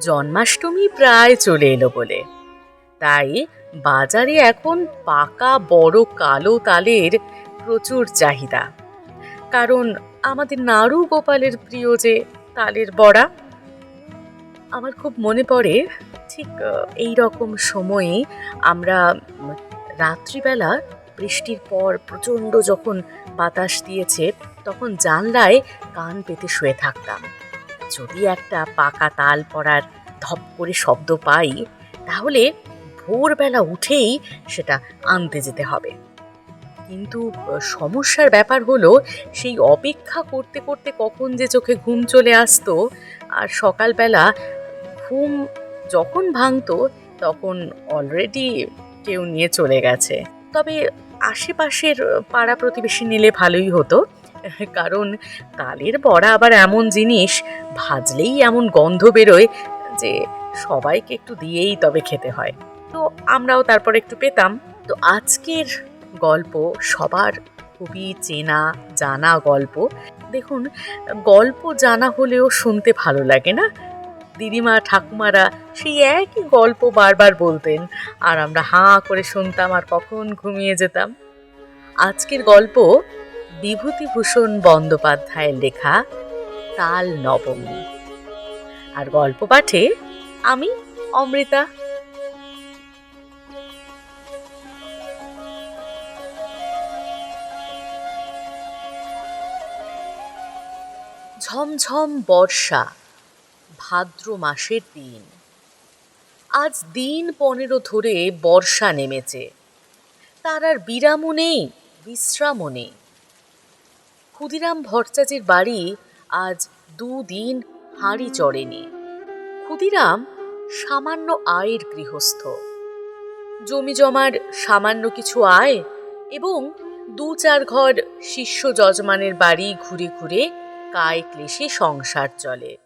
জন্মাষ্টমী প্রায় চলে এলো বলে। তাই বাজারে এখন পাকা, বড়, কালো তালের প্রচুর চাহিদা। কারণ আমাদের নাড়ু গোপালের প্রিয় যে তালের বড়া, আমার খুব মনে পড়ে, ঠিক এই রকম সময়ে আমরা রাত্রিবেলা বৃষ্টির পর প্রচণ্ড যখন বাতাস দিয়েছে, তখন জানলায় কান পেতে শুয়ে থাকতাম। যদি একটা পাকা তাল পড়ার ধপ করে শব্দ পাই, তাহলে ভোরবেলা উঠেই সেটা আনতে যেতে হবে। কিন্তু সমস্যার ব্যাপার হলো, সেই অপেক্ষা করতে করতে কখন যে চোখে ঘুম চলে আসতো, আর সকালবেলা ঘুম যখন ভাঙতো, তখন অলরেডি কেউ নিয়ে চলে গেছে। তবে আশেপাশের পাড়া প্রতিবেশী নিলে ভালোই হতো। কারণ তালের বড়া আবার এমন জিনিস, ভাজলেই এমন গন্ধ বেরোয় যে সবাইকে একটু দিয়েই তবে খেতে হয়। তো আমরাও তারপর একটু পেতাম। তো আজকের গল্প সবার খুবই চেনা জানা গল্প। দেখুন, গল্প জানা হলেও শুনতে ভালো লাগে না? দিদিমা, ঠাকুমারা সেই একই গল্প বারবার বলতেন, আর আমরা হাঁ করে শুনতাম আর কখন ঘুমিয়ে যেতাম। আজকের গল্প বিভূতিভূষণ বন্দ্যোপাধ্যায়ের লেখা তাল নবমী। আর গল্প পাঠে আমি অমৃতা। ঝমঝম বর্ষা, ভাদ্র মাসের দিন। আজ দিন পনেরো ধরে বর্ষা নেমেছে। তার আর বিরামও নেই, বিশ্রামও নেই। ক্ষুদিরাম ভট্টাচার্যের বাড়ি আজ দুদিন হাঁড়ি চড়েনি। ক্ষুদিরাম সামান্য আয়ের গৃহস্থ। জমি জমার সামান্য কিছু আয় এবং দু চার ঘর শিষ্য যজমানের বাড়ি ঘুরে ঘুরে কায় ক্লেশে সংসার চলে।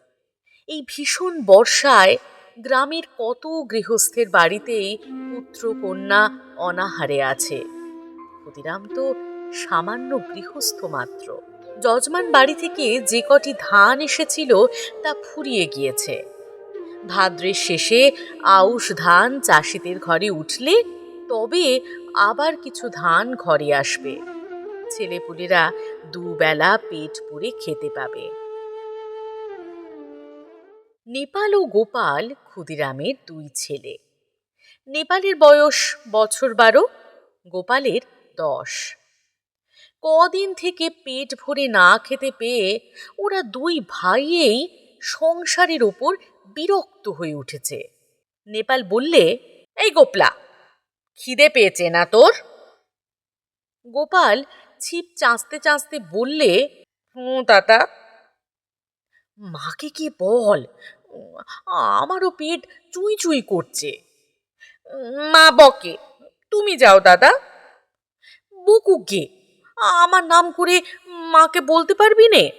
এই ভীষণ বর্ষায় গ্রামের কত গৃহস্থের বাড়িতেই পুত্র কন্যা অনাহারে আছে। ক্ষুদিরাম তো সামান্য গৃহস্থ মাত্র। যজমান বাড়ি থেকে যে কটি ধান এসেছিল তা ফুরিয়ে গিয়েছে। ভাদ্রের শেষে আউশ ধান চাষিদের ঘরে উঠলে তবে আবার কিছু ধান ঘরে আসবে। ছেলেপুলেরা দুবেলা পেট পুড়ে খেতে পাবে। নেপাল ও গোপাল ক্ষুদিরামের দুই ছেলে। নেপালের বয়স বছর বারো, গোপালের দশ। কদিন থেকে পেট ভরে না খেতে পেয়ে ওরা দুই ভাইয়েই সংসারের ওপর বিরক্ত হয়ে উঠেছে। নেপাল বললে, এই গোপলা, খিদে পেয়েছে না তোর? গোপাল ছিপ চাঁচতে চাঁচতে বললে, হুঁ, দাদা। মাকে কি বল, আমারও পেট চুই চুই করছে। মা বকে, তুমি যাও, দাদা। বকুকে আমার নাম করে মাকে বলতে পারবি নে?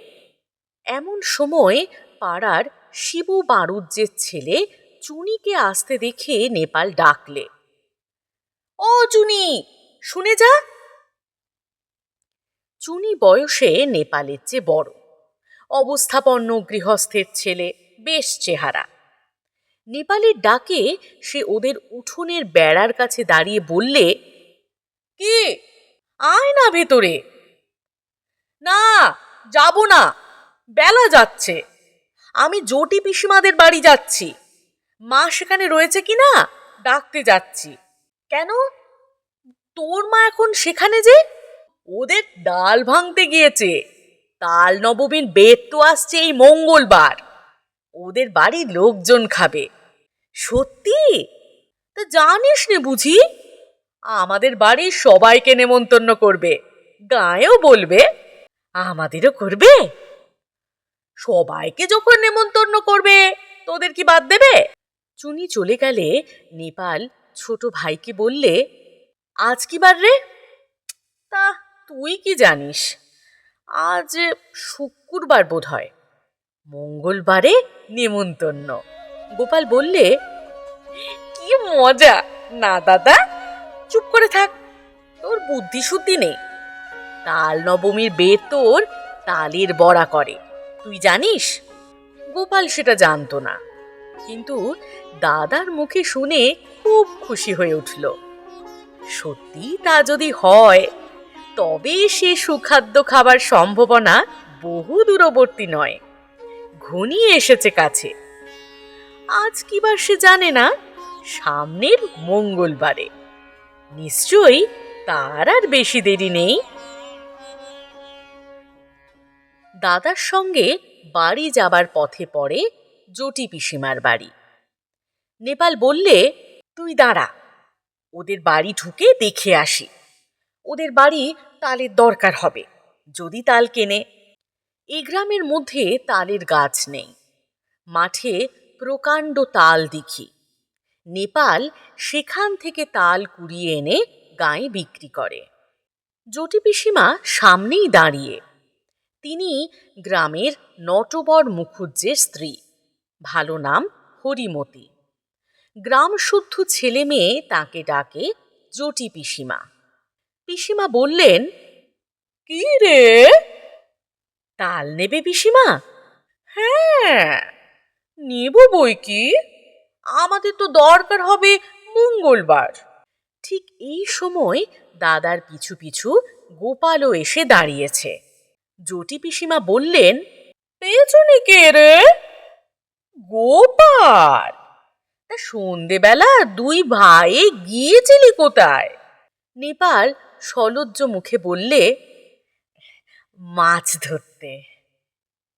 এমন সময় পাড়ার শিবু বাড়ুজ্যের ছেলে চুনিকে আসতে দেখে নেপাল ডাকলে, ও চুনি, শুনে যা। চুনি বয়সে নেপালের চেয়ে বড়। অবস্থাপন্ন গৃহস্থের ছেলে, বেশ চেহারা। নেপালের ডাকে সে ওদের উঠোনের বেড়ার কাছে দাঁড়িয়ে বললে, কি? আয় না ভেতরে। না, যাব না। বেলা যাচ্ছে। আমি জটি পিসিমাদের বাড়ি যাচ্ছি। মা সেখানে রয়েছে কি না? ডাকতে যাচ্ছি। কেন? তোর মা এখন সেখানে যে? ওদের ডাল ভাঙতে গিয়েছে। তাল নবমীর বেদ তো আসছে এই মঙ্গলবার। ওদের বাড়ির লোকজন খাবে। সত্যি? তা জানিস নে বুঝি? আমাদের বাড়ির সবাইকে নেমন্তন্ন করবে। গায়েও বলবে, আমাদেরও করবে সবাইকে যখন নেমন্তন্ন করবে, তোদের কি বাদ দেবে? চুনি চলে গেলে নেপাল ছোট ভাইকে বললে, আজ কি বার রে? তা তুই কি জানিস, আজ শুক্রবার বোধ হয় মঙ্গলবারে নেমন্তন্ন। গোপাল বললে, কি মজা, না দাদা? চুপ করে থাক। তোর বুদ্ধি শুদ্ধি নেই। তাল নবমীর বের তোর তালের বড়া করে। তুই জানিস? গোপাল সেটা জানতো না। কিন্তু দাদার মুখে শুনে খুব খুশি হয়ে উঠল। সত্যি তা যদি হয়, তবে সে সুখাদ্য খাবার সম্ভাবনা বহু দূরবর্তী নয়। ঘনিয়ে এসেছে কাছে। আজ কিবার সে জানে না, সামনের মঙ্গলবারে। নিশ্চয়ই, তার আর বেশি দেরি নেই। দাদার সঙ্গে বাড়ি যাবার পথে পড়ে জটি পিসিমার বাড়ি। নেপাল বললে, তুই দাঁড়া, ওদের বাড়ি ঢুকে দেখে আসি। ওদের বাড়ি তালের দরকার হবে, যদি তাল কেনে। এই গ্রামের মধ্যে তালের গাছ নেই, মাঠে প্রকাণ্ড তাল দেখি। নেপাল সেখান থেকে তাল কুড়িয়ে এনে গায়ে বিক্রি করে। জটি পিসিমা সামনেই দাঁড়িয়ে। তিনি গ্রামের নটবর মুখুজ্জের স্ত্রী। ভালো নাম হরিমতি। গ্রাম শুদ্ধ ছেলে মেয়ে তাকে ডাকে জটি পিসিমা। পিসিমা বললেন, কি রে? তাল নেবে পিসিমা? হ্যাঁ নেব বই কি? আমাদের তো দরকার হবে মঙ্গলবার। ঠিক এই সময় দাদার পিছু পিছু গোপালও এসে দাঁড়িয়েছে। জটি পিসিমা বললেন, পেছনে কে রে? গোপাল। তা সন্ধেবেলা দুই ভাই গিয়েছিলি কোথায়? নেপাল সলজ্জ মুখে বললে, মাছ ধরতে।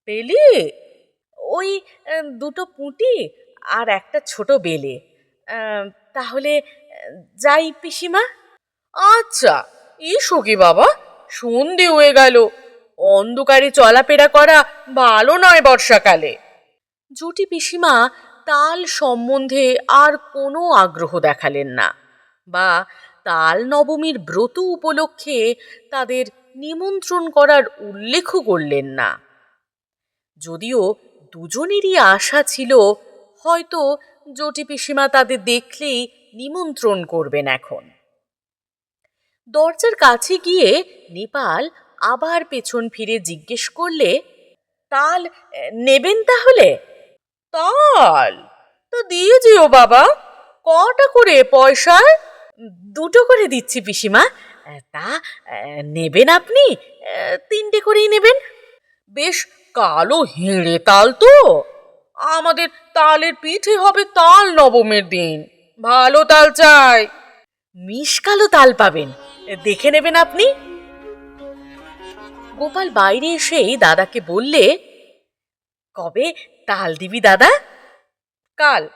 পেলি? ওই দুটো পুঁটি আর একটা ছোট বেলে। তাহলে, যাই পিসিমা। আচ্ছা এসো কি বাবা, সন্ধে হয়ে গেল। অন্ধকারে চলাফেরা করা ভালো নয় বর্ষাকালে। জুটি পিসিমা তাল সম্বন্ধে আর কোনো আগ্রহ দেখালেন না বা তাল নবমীর ব্রত উপলক্ষে তাদের নিমন্ত্রণ করার উল্লেখও করলেন না। যদিও দুজনেরই আশা ছিল হয়তো জটি পিসিমা তাদের দেখলেই নিমন্ত্রণ করবেন এখন। দরজার কাছে গিয়ে নেপাল আবার পেছন ফিরে জিজ্ঞেস করলে, তাল, নেবেন তাহলে? তাল? তো দিয়ে যেও বাবা। কটা করে পয়সা? দুটো করে দিচ্ছি পিসিমা। তা, নেবেন আপনি? তিনটে করেই নেবেন? বেশ, কালো হেঁড়ে তাল তো। আমাদের তালের পিঠে হবে তাল নবমের দিন। ভালো তাল চাই। মিশকালো তাল পাবেন। দেখে নেবেন আপনি। গোপাল বাইরে এসেই দাদাকে বললে, কবে তাল দিবি দাদা? কাল।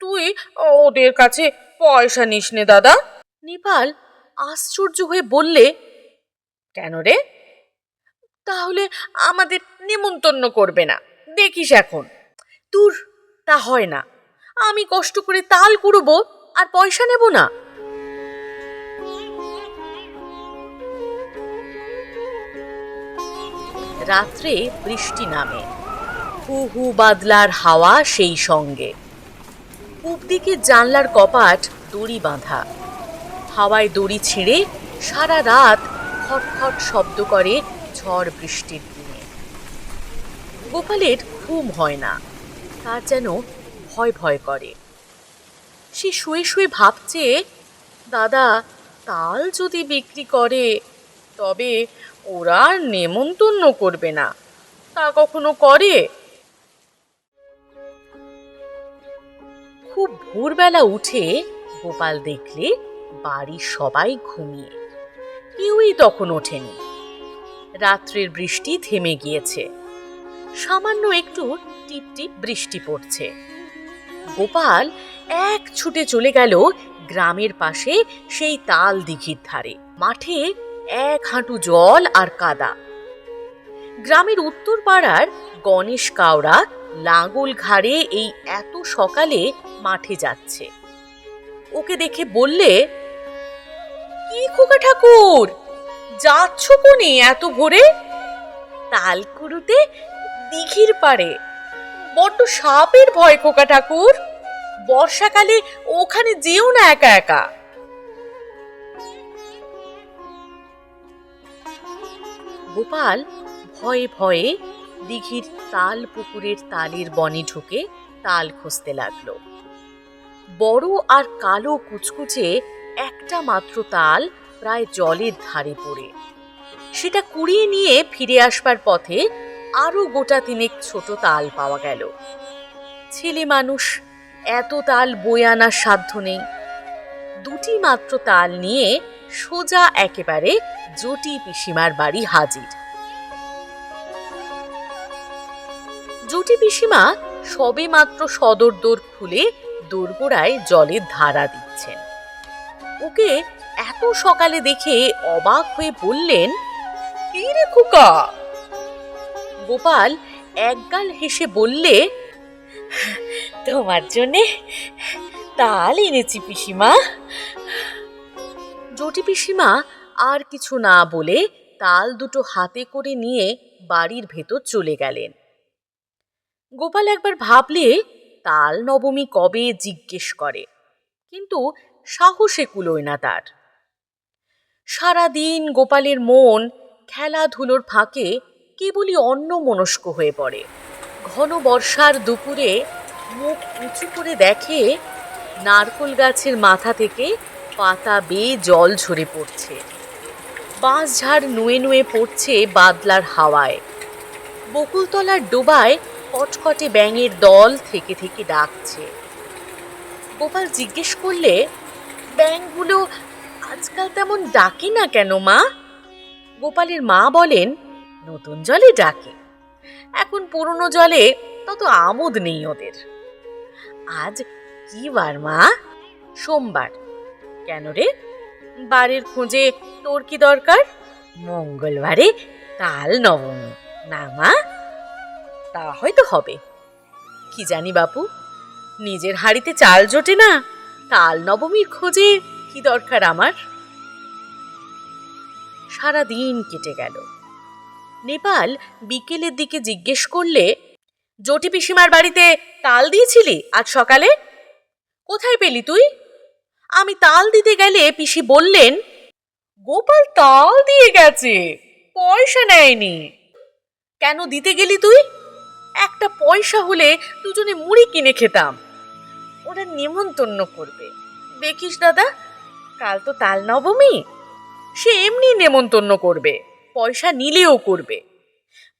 তুই ওদের কাছে পয়সা নিস নে দাদা। নেপাল আশ্চর্য হয়ে বললে, কেন রে? তাহলে আমাদের নিমন্তন্ন করবে না। দেখিস এখন। দূর তা হয় না। আমি কষ্ট করে তাল কুড়বো আর পয়সা নেব না। রাত্রে বৃষ্টি নামে। হু হু বাদলার হাওয়া সেই সঙ্গে। পূব দিকে জানলার কপাট দড়ি বাঁধা। হাওয়ায় দড়ি ছিঁড়ে সারা রাত খটখট শব্দ করে ঝড় বৃষ্টির দিনে। গোপালের ঘুম হয় না। তার যেন ভয় ভয় করে। সে শুয়ে শুয়ে ভাবছে, দাদা, তাল যদি বিক্রি করে, তবে ওরা আর নেমন্তন্ন করবে না। তা কখনো করে? খুব ভোরবেলা উঠে গোপাল দেখলে বাড়ির সবাই ঘুমিয়ে। কেউই তখন ওঠেনি। রাত্রের বৃষ্টি থেমে গিয়েছে। সামান্য একটু টিপ টিপ বৃষ্টি পড়ছে। গোপাল এক ছুটে চলে গেল গ্রামের পাশে সেই তাল দিঘির ধারে। মাঠে এক হাঁটু জল আর কাদা। গ্রামের উত্তর পাড়ার গণেশ কাওড়া লাঙ্গল ঘাড়ে এই এত সকালে মাঠে যাচ্ছে। ওকে দেখে বললে, কি খোকা ঠাকুর, যাচ্ছ কোনে এত ভোরে? তালকুড়ুতে দিঘির পাড়ে বড্ড সাপের ভয়, খোকা ঠাকুর। বর্ষাকালে ওখানে যেও না একা একা। গোপাল ভয়ে ভয়ে দিঘির তাল পুকুরের তালের বনে ঢুকে তাল খুঁজতে লাগল। বড় আর কালো কুচকুচে একটা মাত্র তাল প্রায় জলের ধারে পড়ে। সেটা কুড়িয়ে নিয়ে ফিরে আসবার পথে আরও গোটা তিনেক ছোট তাল পাওয়া গেল। ছেলে মানুষ, এত তাল বয়ে আনার সাধ্য নেই। দুটি মাত্র তাল নিয়ে সোজা একেবারে জটি পিসিমার বাড়ি হাজির। জটি পিসিমা সবে মাত্র সদর দোর খুলে দোরগোড়ায় জলের ধারা দিচ্ছেন। ওকে এত সকালে দেখে অবাক হয়ে বললেন, "কি রে খোকা? গোপাল একগাল হেসে বললে, তোমার জন্যে তাল এনেছি পিসিমা। জটি পিসিমা আর কিছু না বলে তাল দুটো হাতে করে নিয়ে বাড়ির ভেতর চলে গেলেন। গোপাল একবার ভাবলে তাল নবমী কবে জিজ্ঞেস করে, কিন্তু সাহসে কুলোয় না তার। সারাদিন গোপালের মন খেলাধুলোর ফাঁকে কেবলই অন্য মনস্ক হয়ে পড়ে। ঘন বর্ষার দুপুরে মুখ উঁচু করে দেখে নারকোল গাছের মাথা থেকে পাতা বেয়ে জল ঝরে পড়ছে। বাঁশঝাড় নুয়ে নুয়ে পড়ছে বাদলার হাওয়ায়। বকুলতলার ডোবায় কটকটে ব্যাঙের দল থেকে থেকে ডাকছে। গোপাল জিজ্ঞেস করলে, ব্যাঙগুলো আজকাল তেমন ডাকে না কেন মা? গোপালের মা বলেন নতুন জলে ডাকে। এখন পুরনো জলে তত আমোদ নেই ওদের। আজ কি বার মা? সোমবার। কেন রে? বাড়ির খোঁজে তোর কি দরকার? মঙ্গলবারে তাল নবমী, না মা? তা হয়তো হবে। কি জানি বাপু, নিজের হাড়িতে চাল জোটে না তাল নবমীর খোঁজে কি দরকার আমার? সারা দিন কেটে গেল। নেপাল বিকেলের দিকে জিজ্ঞেস করলে, জটি পিসিমার বাড়িতে তাল দিয়েছিলি আজ সকালে? কোথায় পেলি তুই? আমি তাল দিতে গেলে পিসি বললেন, গোপাল তাল দিয়ে গেছে, পয়সা নেয়নি। কেন দিতে গেলি তুই? একটা পয়সা হলে দুজনে মুড়ি কিনে খেতাম। ওরা নেমন্তন্ন করবে। দেখিস দাদা, কাল তো তাল নবমী, সে এমনি নেমন্তন্ন করবে। পয়সা নিলেও করবে।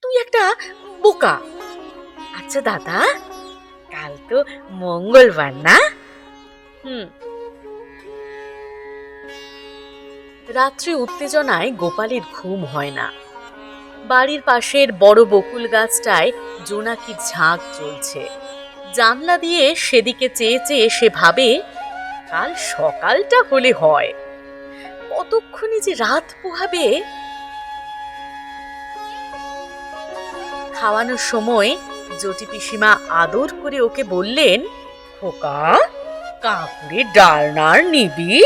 তুই একটা বোকা। আচ্ছা দাদা, কাল তো মঙ্গলবার না? হুম। রাত্রি উত্তেজনায় গোপালের ঘুম হয় না। বাড়ির পাশের বড় বকুল গাছটায় জোনাকির ঝাঁক চলছে জানলা দিয়ে সেদিকে চেয়ে চেয়ে সে ভাবে, কাল সকালটা হলে হয়। কতক্ষণে যে রাত পোহাবে? খাওয়ানোর সময় জটি পিসিমা আদর করে ওকে বললেন, খোকা, কাকুরে ডাল নার নিবি?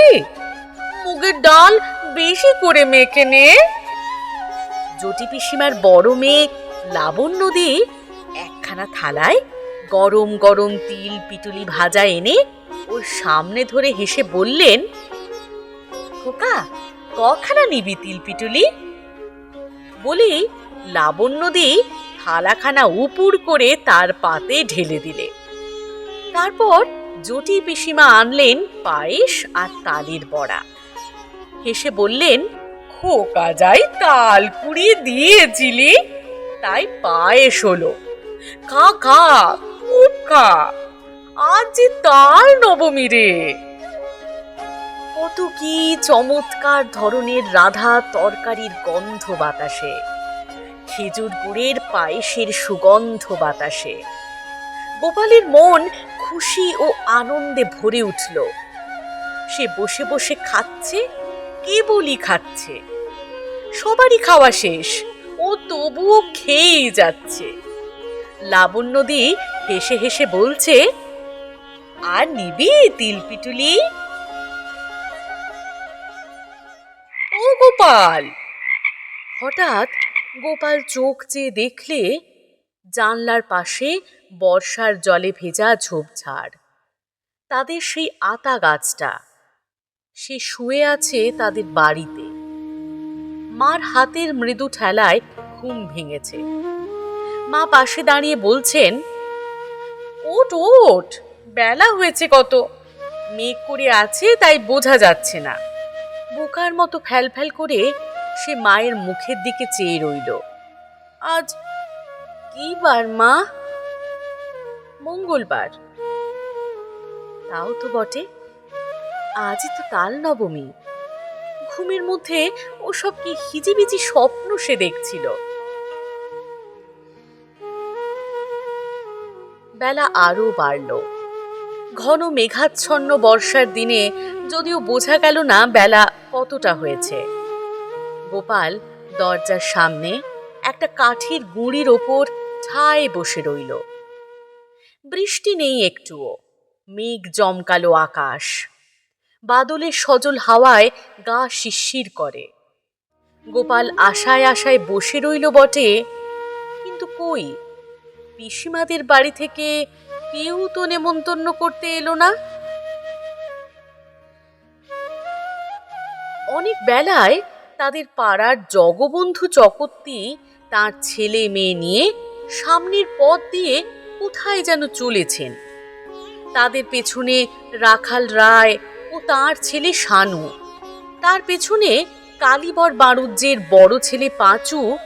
মুগের ডাল বেশি করে মেখে নে। জটি পিসিমার বড় মেয়ে লাবণ্য দিয়ে একখানা থালায় গরম গরম তিল পিটুলি ভাজা এনে ওর সামনে ধরে হেসে বললেন, খোকা, কখানা নিবি তিল পিটুলি? লাবণ্য দিয়ে থালাখানা উপুর করে তার পাতে ঢেলে দিলে। তারপর জটি পিসিমা আনলেন পায়েস আর তালের বড়া। হেসে বললেন, খোকা যাই তাল কুড়িয়ে দিয়েছিলি, তাই পায়েস হলো। খা খা, খুব খা, আজ যে তাল নবমী রে। কত কি চমৎকার ধরনের রাধা তরকারির গন্ধ বাতাসে। খেজুর গুড়ের পায়েসের সুগন্ধ বাতাসে। গোপালের মন খুশি ও আনন্দে ভরে উঠল। সে বসে বসে খাচ্ছে, কেবলই খাচ্ছে। সবারই খাওয়া শেষ, ও তবুও খেয়েই যাচ্ছে। লাবণ্যদি হেসে হেসে বলছে, আর নিবি তিলপিটুলি ও গোপাল! হঠাৎ গোপাল চোখ চেয়ে দেখলে জানলার পাশে বর্ষার জলে ভেজা ঝোপঝাড় তাদের সেই আতা গাছটা, সে শুয়ে আছে তাদের বাড়িতে। মার হাতের মৃদু ঠেলায় ঘুম ভেঙেছে। মা পাশে দাঁড়িয়ে বলছেন, ওট ওট, বেলা হয়েছে কত। মেঘ করে আছে তাই বোঝা যাচ্ছে না। বোকার মতো ফ্যাল ফ্যাল করে সে মায়ের মুখের দিকে চেয়ে রইল। আজ কি বার, মা? মঙ্গলবার। তাও তো বটে। আজই তো কাল নবমী। ঘুমের মধ্যে ওসব কি হিজিবিজি স্বপ্ন সে দেখছিল। বেলা আরও বাড়ল। ঘন মেঘাচ্ছন্ন বর্ষার দিনে যদিও বোঝা গেল না বেলা কতটা হয়েছে। গোপাল দরজার সামনে একটা কাঠের গুঁড়ির ওপর ঠায় বসে রইল। বৃষ্টি নেই একটুও, মেঘ জমকালো আকাশ। বাদলের সজল হাওয়ায় গা শিরশির করে। গোপাল আশায় আশায় বসে রইল বটে, কিন্তু কই? পিসিমাদের বাড়ি থেকে কেউ তো নেমন্তন্ন করতে এলো না। অনেক বেলায় তাদের পাড়ার জগবন্ধু চকত্তি তার ছেলে মেয়ে নিয়ে সামনের পথ দিয়ে কোথায় যেন চলেছেন। তাদের পেছনে রাখাল রায় ও তার ছেলে শানু। তার পেছনে কালীবর বাণুজ্যের বড় ছেলে পাঁচু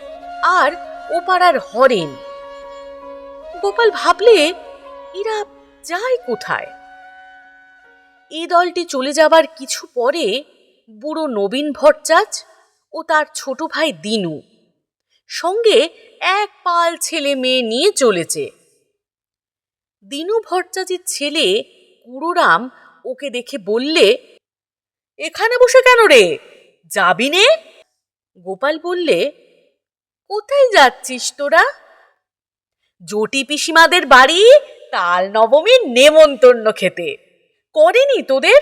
আর ওপাড়ার হরেন। গোপাল ভাবলে, এরা যায় কোথায়? এই দলটি চলে যাবার কিছু পরে বুড়ো নবীন ভট্টাচ ও তার ছোট ভাই দিনু। সঙ্গে এক পাল ছেলে মেয়ে নিয়ে চলেছে। দিনু ভট্টাচির ছেলে কুড়োরাম ওকে দেখে বললে, এখানে বসে কেন রে? যাবি নে? গোপাল বললে, কোথায় যাচ্ছিস তোরা? জটি পিসিমাদের বাড়ি তাল নবমীর নেমন্তন্ন খেতে। করেনি তোদের?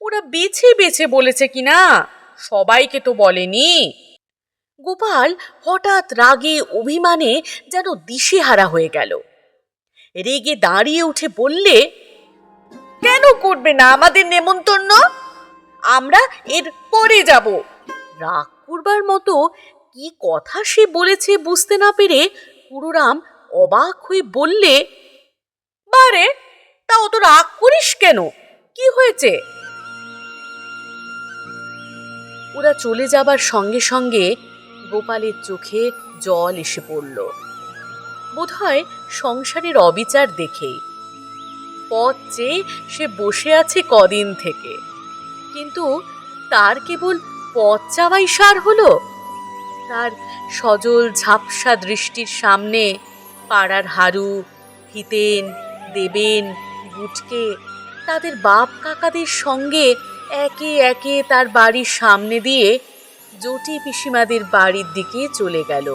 ওরা বেছে বেছে বলেছে কিনা? সবাইকে তো বলেনি। গোপাল হঠাৎ রাগে, অভিমানে যেন দিশেহারা হয়ে গেল। রেগে দাঁড়িয়ে উঠে বললে, কেন করবে না আমাদের নেমন্তন্ন? আমরা এর পরে যাব। রাগ করবার মতো কি কথা সে বলেছে বুঝতে না পেরে পুরোরাম অবাক হয়ে বললে, বারে, তা অত রাগ করিস কেন? কি হয়েছে? ওরা চলে যাবার সঙ্গে সঙ্গে গোপালের চোখে জল এসে পড়ল। বোধহয় সংসারের অবিচার দেখেই পথ চেয়ে সে বসে আছে কদিন থেকে। কিন্তু তার কেবল পথ চাওয়াই সার হলো। তার সজল ঝাপসা দৃষ্টির সামনে পাড়ার হারু, হিতেন, দেবেন, গুটকে, তাদের বাপ কাকাদের সঙ্গে একে একে তার বাড়ির সামনে দিয়ে জটি পিসিমাদের বাড়ির দিকে চলে গেল।